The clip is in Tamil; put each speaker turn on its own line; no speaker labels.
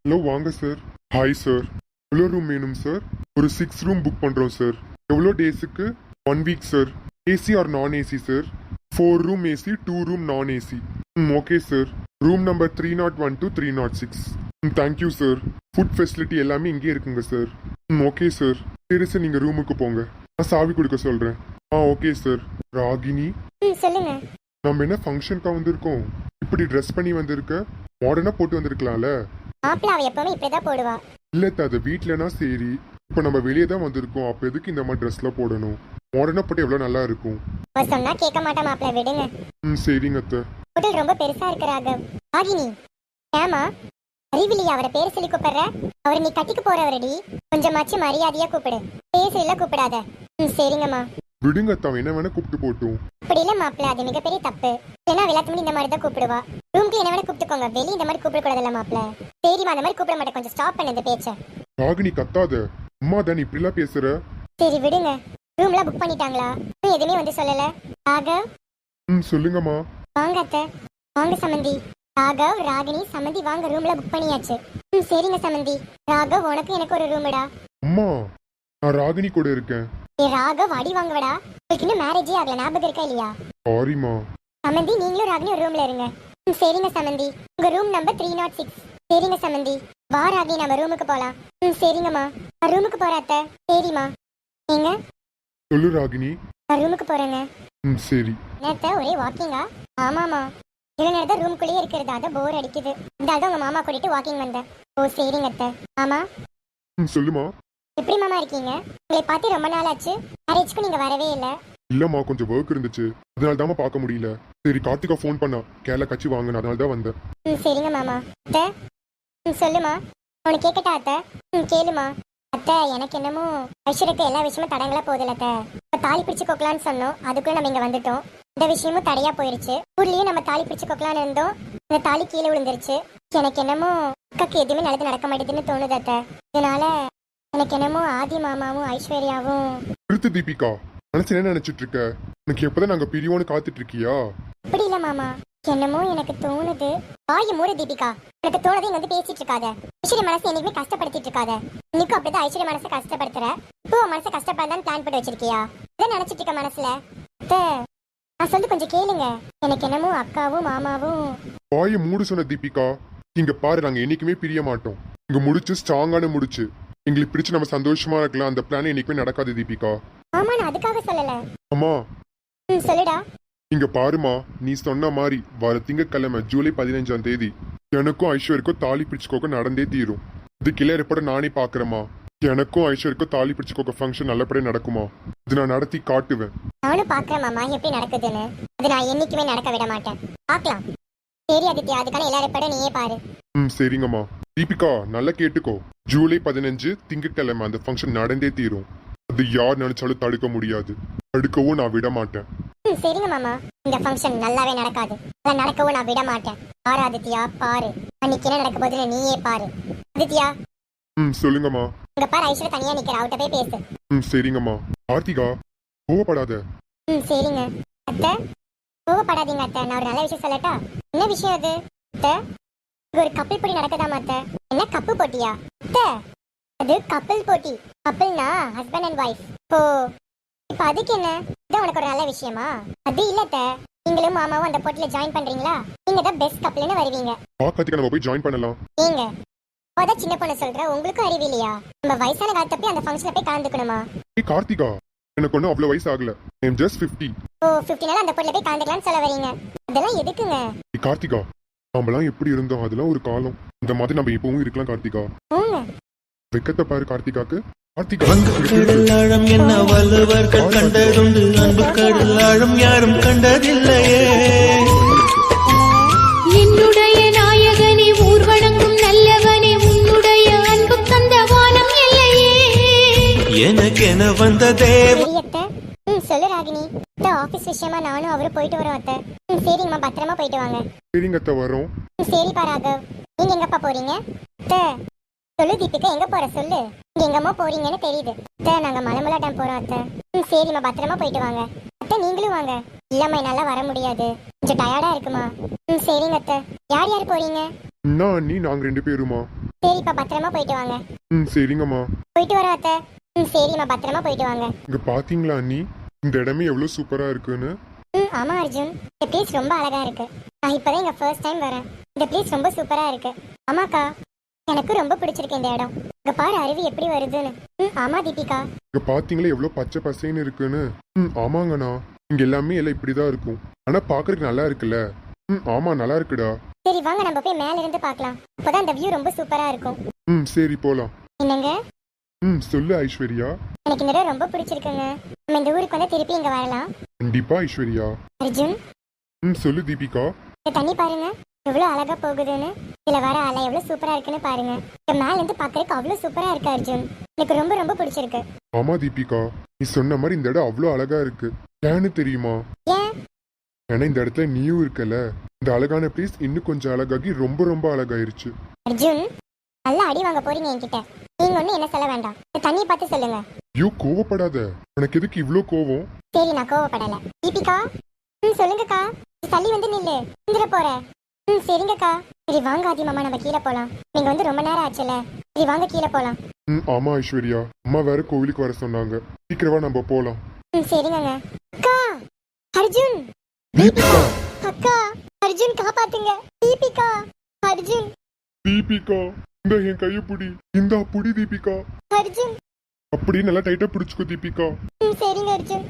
ஹலோ வாங்க சார் ஹாய் சார் எவ்வளோ ரூம் வேணும் சார் ஒரு சிக்ஸ் ரூம் புக் பண்ணுறோம் சார் எவ்வளோ டேஸுக்கு one week sir AC or non AC sir four room AC two room non AC hmm okay sir room number three naught one two three naught six hmm thank you sir food facility எல்லாமே இங்கே இருக்குங்க சார் ம் ஓகே சார் சார் நீங்கள் ரூமுக்கு போங்க. நான் சாவி கொடுக்க சொல்கிறேன் ஆ ஓகே சார் ராகினி?
ம் சொல்லுங்க.
நம்ம என்ன ஃபங்க்ஷனுக்காக வந்திருக்கோம்? இப்படி ட்ரெஸ் பண்ணி வந்திருக்க? மாடர்னாக போட்டு வந்திருக்கலாம்ல?
மாப்பிள்ள அவ எப்பவுமே இப்படிதான் போடுவா.
இல்ல அது வீட்லனா சரி. இப்போ நம்ம வெளியே தான் வந்திருக்கோம். அப்போ எதுக்கு இந்த மாதிரி ட்ரெஸ்லாம் போடணும்? மாடர்னா போட்டு எவ்வளோ நல்லா இருக்கும்?
அவ சொன்னா கேட்க மாட்டா மாப்பிள்ள விடுங்க.
ம் சரிங்க அத்தை.
ஹோட்டல் ரொம்ப பெருசா இருக்கிறாங்க ராகினி ஏமா அறிவிலியா அவரை பேர் சொல்லி கூப்பிடுற? அவர் நீ கட்டிக்கு போறவரடி. கொஞ்சமாச்சு மரியாதையா கூப்பிடு. பேசல கூப்பிடாத. ம் சரிங்கம்மா.
விடுங்க அத்தை என்ன வேணா கூப்பிட்டு போட்டும்.
அப்படி இல்ல மாப்பிள்ள அது மிகப்பெரிய தப்பு. ஏன்னா விளாத்துமணி இந்த மாதிரி தான் கூப்பிடுவா. ரூம்க்கு என்ன வேணா கூப்பிட்டுக்கோங்க. வெளிய இந்த மாதிரி கூப்பிட கூடாதுல்ல மாப்பிள்ள. சரிம்மா அந்த மாதிரி கூப்பிட மாட்டேன். கொஞ்சம் ஸ்டாப் பண்ணு இந்த பேச்சை.
ராகினி கத்தாத. அம்மா தான் இப்படிலாம் பேசுற?
சரி விடுங்க. ரூம்லாம் புக் பண்ணிட்டாங்களா? எதுவுமே வந்து சொல்லல. ராகவ்
ம் சொல்லுங்கம்மா.
வாங்க அத்தை. வாங்க சமந்தி. ராகவ் ராகினி சமந்தி வாங்க ரூம்ல புக் பண்ணியாச்சு. ம் சரிங்க சமந்தி. ராகவ் உனக்கு எனக்கு ஒரு ரூமுடா
அம்மா நான் ராகினி கூட இருக்கேன்.
ஏ ராகவ் அடி வாங்குவடா. உங்களுக்கு இன்னும் மேரேஜே ஆகல ஞாபகம் இருக்கா இல்லையா?
சாரிம்மா
சமந்தி நீங்களும் ராகினி ஒரு ரூம்ல இருங்க. ம் சரிங்க சமந்தி. உங்க room number three naught six சரிங்க சமந்தி. வா ராகினி நம்ம ரூமுக்கு போலாம். ம் சரிங்கம்மா. நான் ரூமுக்கு அத்தை. சரிம்மா. நீங்க?
சொல்லு ராகினி.
நான் ரூமுக்கு போறேங்க.
ம் சரி.
நேத்த ஒரே வாக்கிங்கா ஆமாமா இவ்வளவு நேரம் தான் ரூம்குள்ளேயே இருக்கிறது. அதான் போர் அடிக்குது. இந்த தான் உங்க மாமா கூட்டிட்டு வாக்கிங் வந்தேன். ஓ சரிங்க அத்தை. ஆமா
ம் சொல்லுமா.
எப்படி மாமா இருக்கீங்க? உங்களை பார்த்து ரொம்ப நாள் ஆச்சு மேரேஜ்க்கு நீங்க வரவே இல்லை.
இல்லம்மா கொஞ்சம் ஒர்க் இருந்துச்சு. அதனால தாம்மா பார்க்க முடியல. சரி கார்த்திகா ஃபோன் பண்ணா. கேரளா கட்சி வாங்கின அதனால தான் வந்தேன்.
ம் சரிங்க மாமா. அத்தை? ம் சொல்லுமா. உனக்கு கேட்கட்டா அத்தை? ம் கேளுமா. அத்தை எனக்கு என்னமோ ஐஸ்வர்யக்கு எல்லா விஷயமும் தடங்களா போதில்ல அத்தை. இப்ப தாலி பிடிச்சு கொக்கலான்னு சொன்னோம். அதுக்குள்ள நம்ம இங்க வந்துட்டோம். இந்த விஷயமும் தடையா போயிருச்சு. ஊர்லயும் நம்ம தாலி பிடிச்சு கொக்கலான்னு இருந்தோம். இந்த தாலி கீழே விழுந்துருச்சு. எனக்கு என்னமோ அக்காக்கு எதுவுமே நல்லது நடக்க மாட்டேதுன்னு தோணுது அத்தை. இதனால எனக்கு என்னமோ ஆதி மாமாவும் ஐஸ்வர்யாவும்
நிறுத்து தீபிகா. மனசு என்ன நினைச்சிட்டு இருக்க? எனக்கு எப்பதான் நாங்க பிரியோன்னு காத்துட்டு இருக்கியா?
அப்படி இல்ல மாமா. என்னமோ எனக்கு தோணுது. வாய மூட தீபிகா. எனக்கு தோணுது இங்க வந்து பேசிட்டு இருக்காத. ஐஸ்வர்ய மனசை என்னைக்குமே கஷ்டப்படுத்திட்டு இருக்காத. இன்னைக்கும் அப்படிதான் ஐஸ்வர்ய மனசை கஷ்டப்படுத்துற. இப்போ மனசை கஷ்டப்படாதான் பிளான் பண்ணி வச்சிருக்கியா? இதை நினைச்சிட்டு இருக்க மனசுல? நான் சொல்லி கொஞ்சம் கேளுங்க. எனக்கு என்னமோ அக்காவும் மாமாவும்
வாயை மூடு சொன்ன தீபிகா. இங்க பாரு நாங்க என்னைக்குமே பிரிய மாட்டோம். இங்க முடிச்சு ஸ்ட்ராங்கான முடிச்சு. எங்களுக்கு பிடிச்சு நம்ம சந்தோஷமா இருக்கலாம். அந்த பிளான் என்னைக்குமே நடக்காது தீபிகா.
ஆமா நான் அதுக்காக சொல்லல.
அம்மா.
ம் சொல்லுடா.
இங்க பாருமா நீ சொன்ன மாதிரி வர திங்கட்கிழமை ஜூலை பதினஞ்சாம் தேதி எனக்கும் ஐஸ்வர்யக்கும் தாலி பிடிச்சுக்கோக்க நடந்தே தீரும். இது கிளியர் எப்பட நானே பாக்குறேம்மா. எனக்கும் ஐஸ்வர்யக்கும் தாலி பிடிச்சுக்கோக்க ஃபங்க்ஷன் நல்லபடியா நடக்குமா? இது நான் நடத்தி காட்டுவேன்.
நானும் பாக்குறேன் மாமா எப்படி நடக்குதுன்னு. அது நான் என்னைக்குமே நடக்க விட மாட்டேன். பார்க்கலாம் சரி அதித்யா அதுக்கான எல்லா ரெப்பட நீயே பாரு.
ம் சரிங்கம்மா. தீபிகா நல்லா கேட்டுக்கோ. ஜூலை பதினஞ்சு திங்கட்கிழமை அந்த ஃபங்க்ஷன் நடந்தே தீரும். அது யார் நினைச்சாலும் தடுக்க முடியாது. தடுக்கவும் நான் விட மாட்டேன்.
ம் சரிங்க மாமா. இந்த ஃபங்க்ஷன் நல்லாவே நடக்காது. அதை நடக்கவும் நான் விட மாட்டேன். பாரு ஆதித்யா பாரு. அன்னைக்கு என்ன நடக்க போகுதுன்னு நீயே பாரு. ஆதித்யா.
ம் சொல்லுங்கம்மா.
இங்க பாரு ஐஸ்வர்யா தனியா நிக்கிற அவட்ட போய் பேசு.
ம் சரிங்கம்மா. கார்த்திகா கோவப்படாத.
ம் சரிங்க. அத்தை கோவப்படாதீங்க அத்தை. நான் ஒரு நல்ல விஷயம் சொல்லட்டா? என்ன விஷயம் அது? அத்தை இங்க ஒரு கப்பல் போட்டி நடக்குதாமா அத்தை. என்ன கப்பு போட்டியா? அத்தை அது கப்பல் போட்டி. கப்பல்னா ஹஸ்பண்ட் அண்ட் ஒய்ஃப் ஓ இப்ப அதுக்கு என்ன? இது உனக்கு ஒரு நல்ல விஷயமா? அது இல்ல அத்தை. நீங்களும் மாமாவும் அந்த போட்டியில ஜாயின் பண்றீங்களா? நீங்க தான் பெஸ்ட் கப்பல்னு வருவீங்க.
கார்த்திகா நம்ம போய் ஜாயின் பண்ணலாம்.
நீங்க அப்போதான் சின்ன பொண்ணு சொல்ற? உங்களுக்கும் அறிவு இல்லையா? நம்ம வயசான காலத்தை போய் அந்த ஃபங்க்ஷன்ல போய் கலந்துக்கணுமா?
ஏய் கார்த்திகா எனக்கு ஒன்றும் அவ்வளோ வயசு ஆகல. ஐம் ஜஸ்ட் ஃபிஃப்டி
ஓ ஃபிஃப்டினால அந்த பொண்ணுல போய் கலந்துக்கலாம்னு சொல்ல வரீங்க. அதெல்லாம் எதுக்குங்க?
ஏய் கார்த்திகா நாமெல்லாம் எப்படி இருந்தோம்? அதெல்லாம் ஒரு காலம். இந்த மாதிரி நம்ம இப்பவும் இருக்கலாம் கார்த்திகா. வெக்கத்தை பாரு கார்த்திகாக்கு. கார்த்திகா
கடல் ஆழம் என்ன வள்ளுவர்கள் கண்டதுண்டு? அன்பு கடல் ஆழம் யாரும் கண்டதில்லையே. எனக்கென வந்த தேவ
ம் சொல்லு ராகினி. அத்தை ஆஃபீஸ் விஷயமா நானும் அவரும் போயிட்டு வரோம் அத்தை. ம் சரிங்கம்மா பத்திரமா போயிட்டு வாங்க.
சரிங்க அத்தை வரோம்.
ம் சரிப்பா ராகவ். நீங்க எங்கப்பா போறீங்க? அத்தை சொல்லு தீபிகா எங்க போற சொல்லு. நீங்க எங்கம்மா போறீங்கன்னு தெரியுது. அத்தை நாங்க மலமலா டேம் போறோம் அத்தை. ம் சரிம்மா பத்திரமா போயிட்டு வாங்க. அத்தை நீங்களும் வாங்க. இல்லம்மா என்னால வர முடியாது. கொஞ்சம் டயர்டா இருக்குமா? ம் சரிங்க அத்தை. யார் யார் போறீங்க?
நான் அண்ணி நாங்க ரெண்டு பேருமா?
சரிப்பா பத்திரமா போயிட்டு வாங்க.
ம் சரிங்கம்மா.
போயிட்டு வரோம் அத்தை. ம் சரிம்மா பத்திரமா போயிட்டு வாங்க.
இங்க பாத்தீங்களா அண்ணி? இந்த இடமே எவ்வளவு சூப்பரா இருக்குன்னு.
ம் ஆமா அர்ஜுன். இந்த பிளேஸ் ரொம்ப அழகா இருக்கு. நான் இப்பதான் இங்க ஃபர்ஸ்ட் டைம் வரேன். இந்த பிளேஸ் ரொம்ப சூப்பரா இருக்கு. ஆமாக்கா எனக்கு ரொம்ப பிடிச்சிருக்கு இந்த இடம். இங்க பாரு அருவி எப்படி வருதுன்னு. ம் ஆமா தீபிகா.
இங்க பாத்தீங்களா எவ்வளவு பச்சை பசேன்னு இருக்குன்னு. ம் ஆமாங்கண்ணா. இங்க எல்லாமே எல்லாம் இப்படிதான் இருக்கும். ஆனா பாக்குறதுக்கு நல்லா இருக்குல்ல. ம் ஆமா நல்லா இருக்குடா.
சரி வாங்க நம்ம போய் மேல இருந்து பார்க்கலாம் அப்பதான் இந்த வியூ ரொம்ப சூப்பரா இருக்கும்.
ம் சரி போலாம்.
என்னங்க?
ம் சொல்லு ஐஸ்வர்யா.
எனக்கு இந்த ரொம்ப பிடிச்சிருக்குங்க. நம்ம இந்த ஊருக்கு வந்து திருப்பி இங்க வரலாம்.
கண்டிப்பா ஐஸ்வர்யா.
அர்ஜுன்?
ம் சொல்லு தீபிகா.
இந்த தண்ணி பாருங்க. எவ்வளவு அழகா போகுதுன்னு. இதுல வர அலை எவ்வளவு சூப்பரா இருக்குன்னு பாருங்க. இங்க மேல இருந்து பாக்குறதுக்கு அவ்வளவு சூப்பரா இருக்கு அர்ஜுன். எனக்கு ரொம்ப ரொம்ப பிடிச்சிருக்கு.
ஆமா தீபிகா. நீ சொன்ன மாதிரி இந்த இடம் அவ்வளோ அழகா இருக்கு. ஏன்னு தெரியுமா?
ஏன்?
ஏன்னா இந்த இடத்துல நீயும் இருக்கல. இந்த அழகான பிளேஸ் இன்னும் கொஞ்சம் அழகாகி ரொம்ப ரொம்ப அழகாயிருச்சு.
அர்ஜுன் நல்லா அடி வாங்க போறீங்க என்கிட்ட. ஒண்ணு என்ன சொல்ல வேண்டாம். தண்ணியை பார்த்து சொல்லுங்க.
ஐயோ கோவப்படாத. உனக்கு எதுக்கு இவ்ளோ கோவம்?
சரி நான் கோவப்படல. தீபிகா? ம் சொல்லுங்கக்கா. தள்ளி வந்து நில்லு. வந்துட போற. ம் சரிங்கக்கா. சரி வாங்க ஆதி மாமா நம்ம கீழே போலாம். நீங்க வந்து ரொம்ப நேரம் ஆச்சுல. சரி வாங்க கீழே போலாம்.
ம் ஆமா ஐஸ்வர்யா. அம்மா வேற கோவிலுக்கு வர சொன்னாங்க. சீக்கிரமா நம்ம போலாம்.
ம் சரிங்கங்க. அக்கா! அர்ஜுன்!
தீபிகா!
அக்கா! அர்ஜுன் காப்பாத்துங்க. தீபிகா! அர்ஜுன்!
தீபிகா! இந்த என் கையை புடி. இந்த புடி தீபிகா.
அர்ஜுன்.
அப்படி நல்லா டைட்டா பிடிச்சுக்கோ தீபிகா.
சரிங்க அர்ஜுன்.